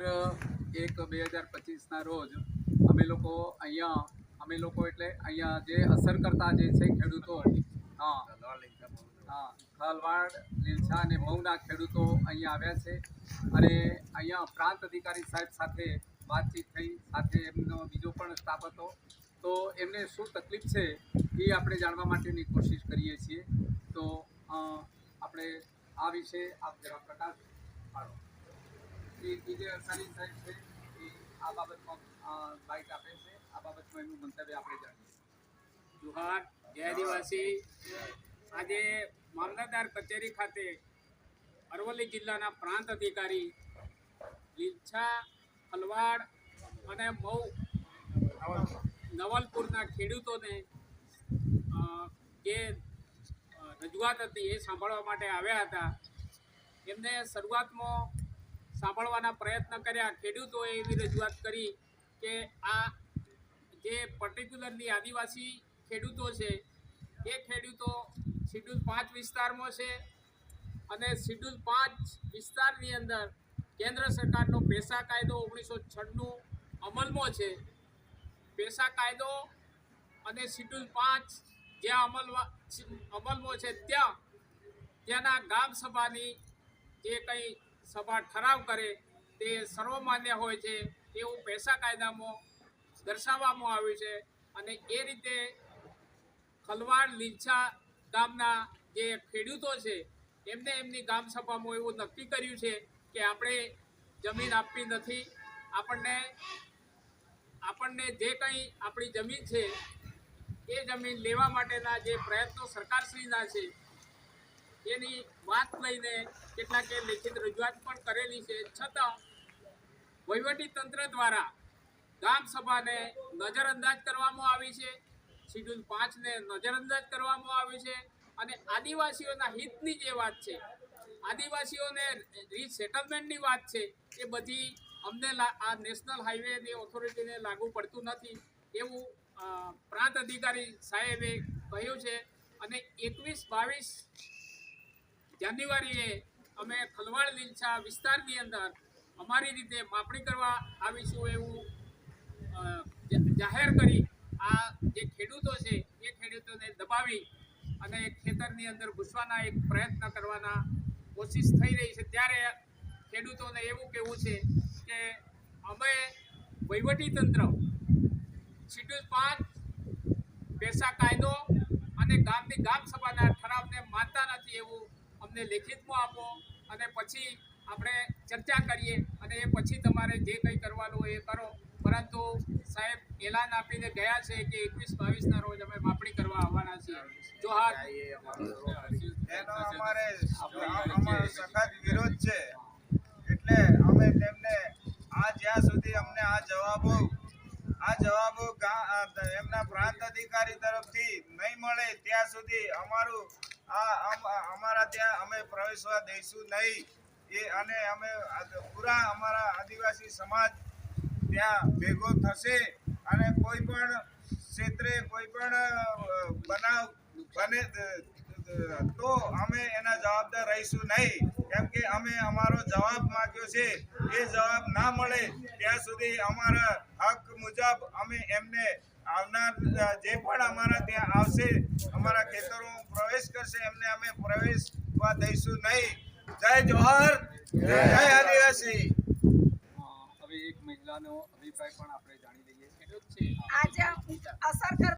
પંદર એક બે હજાર પચીસના રોજ અમે લોકો અહીંયા, અમે લોકો એટલે અહીંયા જે અસર કરતા જે છે ખેડૂતો હા. હા ખાલવાડ લીલછા અને મઉના ખેડૂતો અહીંયા આવ્યા છે. અને અહીંયા પ્રાંત અધિકારી સાહેબ સાથે વાતચીત થઈ, સાથે એમનો બીજો પણ સ્ટાફ હતો. તો એમને શું તકલીફ છે એ આપણે જાણવા માટેની કોશિશ કરીએ છીએ. તો આપણે આ વિશે આપ જરા પ્રકાશ પાડો. એ જે અરસાની સાહેબ છે, એ આ બાબતમાં આપે છે. આ બાબતમાં એમનું મંતવ્ય આપણે જાણીએ. જુહાર, જય આદિવાસી. આજે મામલતદાર કચેરી ખાતે અરવલ્લી જિલ્લાના પ્રાંત અધિકારી લીલછા હલવાડ અને મઉ નવલપુરના ખેડૂતોને જે રજૂઆત હતી એ સાંભળવા માટે આવ્યા હતા. એમને શરૂઆતમાં સાંભળવાના પ્રયત્ન કર્યા. ખેડૂતોએ એવી રજૂઆત કરી કે આ જે પર્ટિક્યુલરલી આદિવાસી ખેડૂતો છે, એ ખેડૂતો શિડ્યુલ પાંચ વિસ્તારમાં છે અને શિડ્યુલ પાંચ વિસ્તારની અંદર કેન્દ્ર સરકારનો પેશા કાયદો ઓગણીસો છન્નું અમલમાં છે. પેશા કાયદો અને શિડ્યુલ પાંચ જ્યાં અમલમાં અમલમાં છે ત્યાં, ત્યાંના ગામ સભાની જે કંઈ સભા ઠરાવ કરે તે સર્વમાન્ય હોય છે એવું પૈસા કાયદામાં દર્શાવવામાં આવ્યું છે અને એ રીતે ખલવાડ લીંછા ગામના જે ખેડૂતો છે એમને એમની ગામ સભામાં એવું નક્કી કર્યું છે કે આપણે જમીન આપવી નથી. આપણને આપણને જે કંઈ આપણી જમીન છે એ જમીન લેવા માટેના જે પ્રયત્નો સરકારશ્રીના છે એની વાત લઈને કેટલાકે લેખિત રજૂઆત પણ કરેલી છે. છતાં તંત્ર દ્વારા ગામ સભાને નજરઅંદાજ કરવામાં આવી છે. શિડ્યુલ પાંચને નજરઅંદાજ કરવામાં આવી છે. અને આદિવાસીઓના હિતની જે વાત છે, આદિવાસીઓને રીસેટલમેન્ટની વાત છે, એ બધી અમને આ નેશનલ હાઈવેની ઓથોરિટીને લાગુ પડતું નથી એવું પ્રાંત અધિકારી સાહેબે કહ્યું છે. અને એકવીસ બાવીસ જાન્યુઆરીએ અમે ખલવાડ લીલછા વિસ્તારની અંદર અમારી રીતે માપણી કરવા આવીશું એવું જાહેર કરી આ જે ખેડૂતો છે, એ ખેડૂતોને દબાવી અને ખેતરની અંદર ઘૂસવાના એક પ્રયત્ન કરવાના કોશિશ થઈ રહી છે. ત્યારે ખેડૂતોને એવું કહેવું છે કે અમે વહીવટી તંત્ર, શિડ્યુલ પાંચ પેશા કાયદો અને ગામની ગામ સભાના ઠરાવને માનતા નથી એવું અમને લેખિતમાં આપો અને પછી આપણે ચર્ચા કરીએ અને એ પછી તમારે જે કંઈ કરવાનું એ કરો. પરંતુ સાહેબ, એલાન આપીને ગયા છે કે એકવીસ બાવીસના રોજ અમે માપણી કરવા આવવાના છીએ. અમારો સખત વિરોધ છે. એટલે અમે તેમને આ જ્યાં સુધી અમને આ જવાબો આ જવાબો એમના પ્રાંત અધિકારી તરફથી નહીં મળે ત્યાં સુધી અમારું આ અમ- અમારા ત્યાં અમે પ્રવેશવા દઈશું નહીં. એ અને અમે પૂરા અમારા આદિવાસી સમાજ ત્યાં ભેગો થશે અને કોઈ પણ ક્ષેત્રે કોઈ પણ બનાવ બને તો અમે એના જવાબદાર રહીશું નહીં. કેમ કે અમે અમારો જવાબ માંગ્યો છે. એ જવાબ ના મળે ત્યાં સુધી અમારા હક મુજબ અમે એમને આવનાર જે પણ અમારા ત્યાં આવશે, અમારા ખેતરોમાં પ્રવેશ કરશે એમને અમે પ્રવેશવા દઈશું નહીં. જય જોહર જય આદિવાસી. હવે એક મહિલાનો અભિપ્રાય પણ આપણે જાણી લઈએ. આજે અસર કર